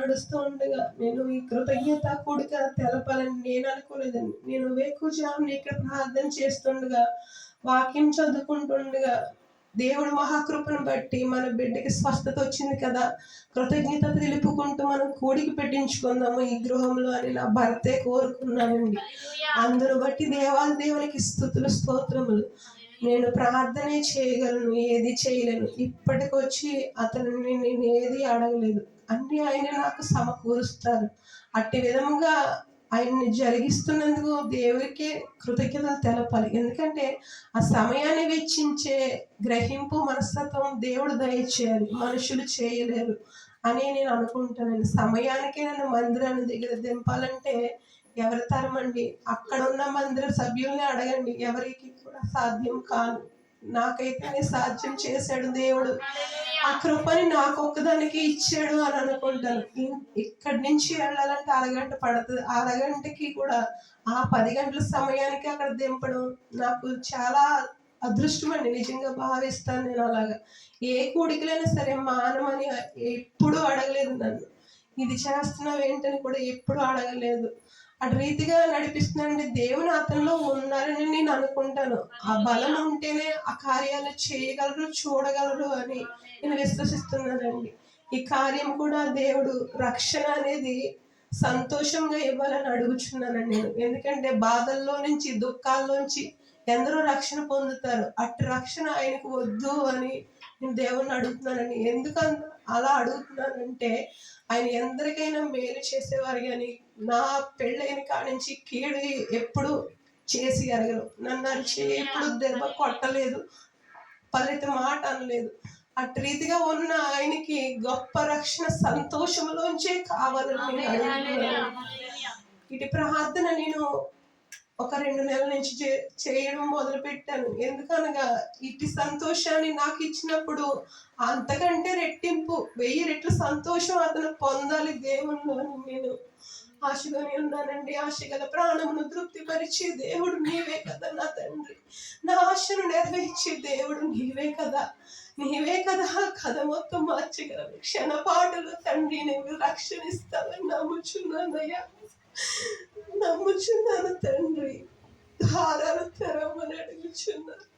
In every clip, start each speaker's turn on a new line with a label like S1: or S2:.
S1: నడుస్తూ ఉండగా నేను ఈ కృతజ్ఞత కూడిక తెలపాలని నేను అనుకోలేదండి. నేను వేకుజామున ఇక్కడ ప్రార్థన చేస్తుండగా వాక్యం చదువుకుంటుండగా దేవుడు మహాకృపను బట్టి మన బిడ్డకి స్వస్థత వచ్చింది కదా. కృతజ్ఞత తెలుపుకుంటూ మనం కూడికి పెట్టించుకుందాము ఈ గృహంలో అని నా భర్తే కోరుకున్నానండి. అందరూ బట్టి దేవాది దేవునికి స్థుతులు స్తోత్రములు. నేను ప్రార్థనే చేయగలను ఏది చేయలేను. ఇప్పటికొచ్చి అతనిని నేను ఏది అడగలేదు. అన్ని ఆయన నాకు సమకూరుస్తారు. అట్టి విధముగా ఆయన్ని జరిగిస్తున్నందుకు దేవుడికి కృతజ్ఞతలు తెలపాలి. ఎందుకంటే ఆ సమయాన్ని వెచ్చించే గ్రహింపు మనస్తత్వం దేవుడు దయచేయాలి మనుషులు చేయలేరు అని నేను అనుకుంటానండి సమయానికి నన్ను మందిరాన్ని దగ్గర దింపాలంటే ఎవరి తరమండి? అక్కడ ఉన్న మందిర సభ్యుల్ని అడగండి. ఎవరికి కూడా సాధ్యం కాదు. నాకైతే సాధ్యం చేశాడు దేవుడు. ఆ కృపని నాకు ఒక్కదానికి ఇచ్చాడు అని అనుకుంటాను. ఇక్కడి నుంచి వెళ్ళాలంటే అరగంట పడుతుంది. అరగంటకి కూడా ఆ పది గంటల సమయానికి అక్కడ దింపడం నాకు చాలా అదృష్టం అండి. నిజంగా భావిస్తాను నేను అలాగా. ఏ కూడికలైనా సరే మానమని ఎప్పుడూ అడగలేదు నన్ను. ఇది చేస్తున్నావు ఏంటని కూడా ఎప్పుడూ అడగలేదు. అటు రీతిగా నడిపిస్తున్నానండి దేవుని అతనిలో ఉన్నారని నేను అనుకుంటాను. ఆ బలం ఉంటేనే ఆ కార్యాలు చేయగలరు చూడగలరు అని నేను విశ్వసిస్తున్నానండి. ఈ కార్యం కూడా దేవుడు రక్షణ అనేది సంతోషంగా ఇవ్వాలని అడుగుచున్నానండి నేను. ఎందుకంటే బాధల్లో నుంచి దుఃఖాల్లోంచి ఎందరో రక్షణ పొందుతారు. అటు రక్షణ ఆయనకు వద్దు అని నేను దేవుణ్ణి అడుగుతున్నానండి ఎందుకంత అలా అడుగుతున్నానంటే ఆయన ఎందరికైనా మేలు చేసేవారు కానీ నా పెళ్ళైన కానించి కీడు ఎప్పుడు చేసి ఎరగరు. నన్ను అరిచి ఎప్పుడు దెబ్బ కొట్టలేదు. పల్లెత మాట అనలేదు. అటు రీతిగా ఉన్న ఆయనకి గొప్ప రక్షణ సంతోషంలోంచే కావాలని ఇటు ప్రార్థన నేను ఒక రెండు నెలల నుంచి చే- చేయడం మొదలు పెట్టాను ఎందుకనగా ఇటు సంతోషాన్ని నాకు ఇచ్చినప్పుడు అంతకంటే రెట్టింపు వెయ్యి రెట్లు సంతోషం అతను పొందాలి దేవుణ్ణి నేను ఆశగానే ఉన్నానండి. ఆశ గల ప్రాణమును తృప్తిపరిచే దేవుడు నీవే కదా నా తండ్రి. నా ఆశను నెరవేర్చే దేవుడు నీవే కదా. నీవే కదా ఆ కథ మొత్తం మార్చగలవు. క్షణపాటలు తండ్రి నువ్వు రక్షణ ఇస్తావని నమ్ముచున్నానయ్యా. నమ్ముచున్నాను తండ్రి. ధారాలు తెరవమని అడుగుచున్నాను.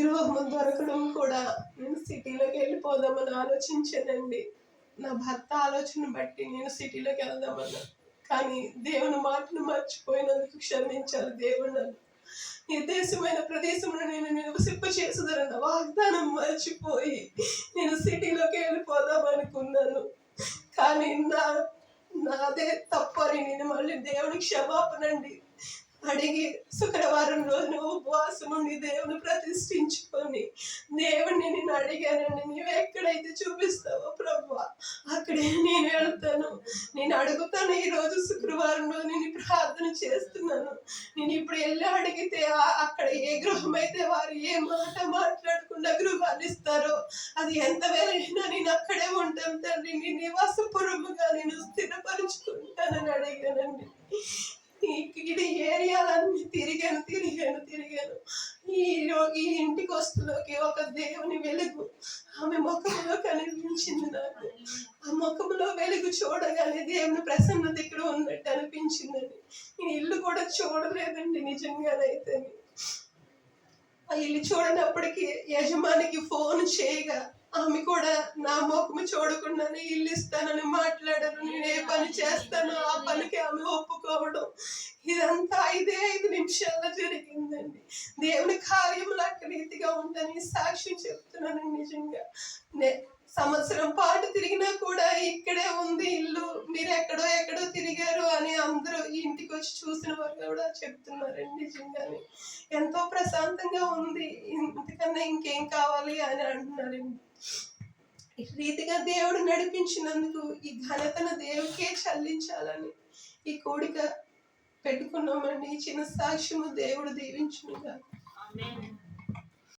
S1: గృహము దొరకడం కూడా నేను సిటీలోకి వెళ్ళిపోదామని ఆలోచించానండి. నా భర్త ఆలోచన బట్టి నేను సిటీలోకి వెళ్దామన్నా. కానీ దేవుని మాటను మర్చిపోయినందుకు క్షమించాలి దేవుడు నన్ను. నిర్దేశమైన ప్రదేశంలో నేను నివసింప చేసేదన్న వాగ్దానం మర్చిపోయి నేను సిటీలోకి వెళ్ళిపోదాం అనుకున్నాను. కానీ నా నాదే తప్పని నేను మళ్ళీ దేవుని క్షమాపణండి అడిగి శుక్రవారం రోజున ఉపవాసం ఉండి దేవుని ప్రతిష్ఠించుకొని దేవుణ్ణి నేను అడిగానండి నీవు ఎక్కడైతే చూపిస్తావో ప్రభు అక్కడే నేను వెళ్తాను. నేను అడుగుతాను ఈ రోజు శుక్రవారం రోజు నేను ప్రార్థన చేస్తున్నాను. నేను ఇప్పుడు వెళ్ళి అడిగితే అక్కడ ఏ గృహం అయితే వారు ఏ మాట మాట్లాడకుండా గృహాలు ఇస్తారో అది ఎంత వెళ్ళినా నేను అక్కడే ఉంటాను తండ్రి. నీ నివాసపురముగా నేను స్థిరపరుచుకుంటానని అడిగానండి. ఇది ఏరియాలన్నీ తిరిగాను తిరిగాను తిరిగాను. ఈ ఈ ఇంటికి వస్తులోకి ఒక దేవుని వెలుగు ఆమె ముఖంలో కనిపించింది నాకు. ఆ ముఖంలో వెలుగు చూడగానే దేవుని ప్రసన్నత ఇక్కడ ఉన్నట్టు అనిపించిందండి. నేను ఇల్లు కూడా చూడలేదండి నిజంగానైతే. ఆ ఇల్లు చూడనప్పటికీ యజమానికి ఫోన్ చేయగా ఆమె కూడా నా ముఖము చూడకుండానే ఇల్లు ఇస్తానని మాట్లాడరు. నేను ఏ పని చేస్తానో. ఆ పనికి ఆమె ఒప్పుకోవడం. ఇదంతా ఐదే ఐదు నిమిషాల్లో జరిగిందండి. దేవుని కార్యములు అక్కడ రీతిగా ఉందని సాక్ష్యం చెప్తున్నాను నిజంగా. నే సంవత్సరం పాటు తిరిగినా కూడా ఇక్కడే ఉంది ఇల్లు. మీరు ఎక్కడో ఎక్కడో తిరిగారు అని అందరూ ఇంటికి వచ్చి చూసిన వారు కూడా చెప్తున్నారండి నిజంగానే. ఎంతో ప్రశాంతంగా ఉంది. ఇంతకన్నా ఇంకేం కావాలి అని అంటున్నారు ఈ రీతిగా దేవుడు నడిపించినందుకు ఈ ఘనతను దేవుడికే చెల్లించాలని ఈ కోడిక పెట్టుకున్నామండి ఈ చిన్న సాక్ష్యము దేవుడు
S2: దీవించుగా